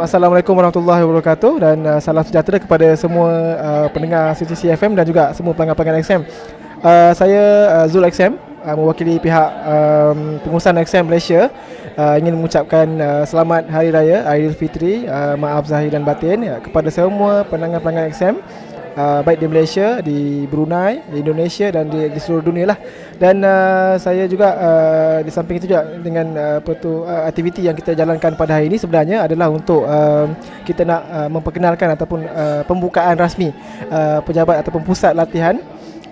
Assalamualaikum warahmatullahi wabarakatuh dan uh, salam sejahtera kepada semua uh, pendengar CCC FM dan juga semua pelanggan-pelanggan XM. Uh, saya uh, Zul XM uh, mewakili pihak um, pengurusan XM Malaysia uh, ingin mengucapkan uh, selamat Hari Raya Aidilfitri, uh, maaf zahir dan batin uh, kepada semua pelanggan-pelanggan XM uh, baik di Malaysia, di Brunei, di Indonesia dan di, di seluruh dunia lah. Dan uh, saya juga uh, di samping itu juga dengan uh, apa tu uh, aktiviti yang kita jalankan pada hari ini sebenarnya adalah untuk uh, kita nak uh, memperkenalkan ataupun uh, pembukaan rasmi uh, pejabat ataupun pusat latihan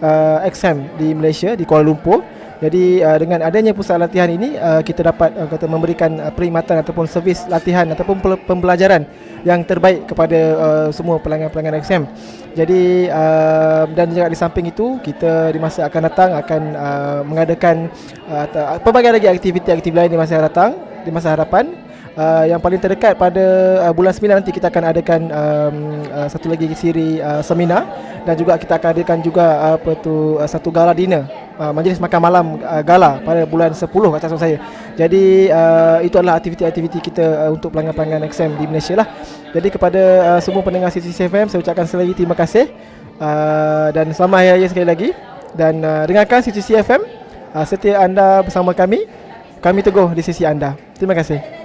uh, XM di Malaysia di Kuala Lumpur. Jadi uh, dengan adanya pusat latihan ini uh, kita dapat uh, kata memberikan uh, perkhidmatan ataupun servis latihan ataupun pembelajaran yang terbaik kepada uh, semua pelanggan-pelanggan XM. Jadi uh, dan juga di samping itu kita di masa akan datang akan uh, mengadakan uh, pelbagai lagi aktiviti-aktiviti lain di masa yang datang di masa hadapan uh, yang paling terdekat pada uh, bulan 9 nanti kita akan adakan um, uh, satu lagi siri uh, seminar dan juga kita akan adakan juga uh, apa tu uh, satu gala dinner uh, majlis makan malam uh, gala pada bulan 10 kata saya. Jadi uh, itu adalah aktiviti-aktiviti kita uh, untuk pelanggan-pelanggan XM di Malaysia lah. Jadi kepada uh, semua pendengar CCFM saya ucapkan sekali lagi terima kasih uh, dan selamat hari sekali lagi dan uh, dengarkan CCFM uh, setiap anda bersama kami kami teguh di sisi anda. Terima kasih.